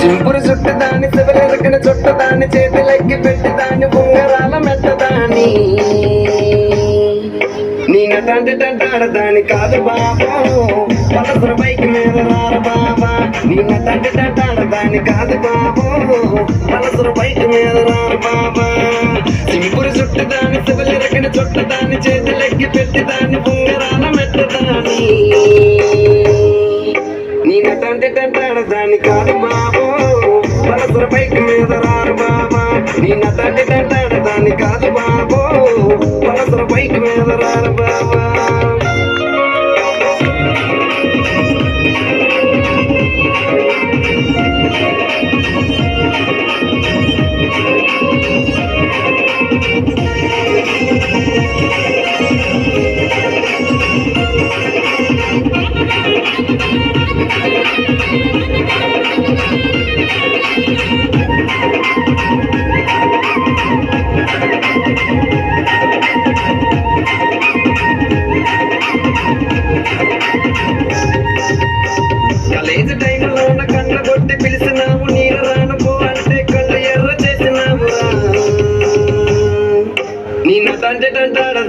చింపురు చుట్టు దాని శివలెరకన చుట్టు దాని చేతులెక్కి పెట్టి దాని ఉంగరాల మెట్టదాని నేను నీ నటంటే దాని కాదు బాబా. పలసర బైక్ మీద రారు బాబా. నీ తండ్రి టంటాడ దాని కాదు బాబు. పలసర బైక్ మీద రారు బాబా. చింపురు చుట్టు దాని శివలెరకన చుట్టు దాని చేతులెక్కి పెట్టి దాన్ని ఉంగరాల నీ నటంటే టంటాడ దాని కాదు బాబు. పలసర బైక్ మీద రారు బాబా. నీ నటంటే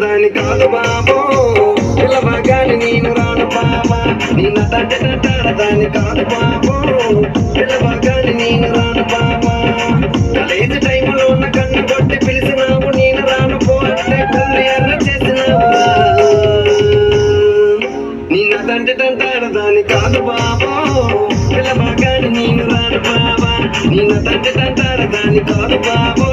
దాని కాదు బాబో. పిల్లబాగాని నేను నిన్న తండ్రి తంటాడు దాని కాదు బాబు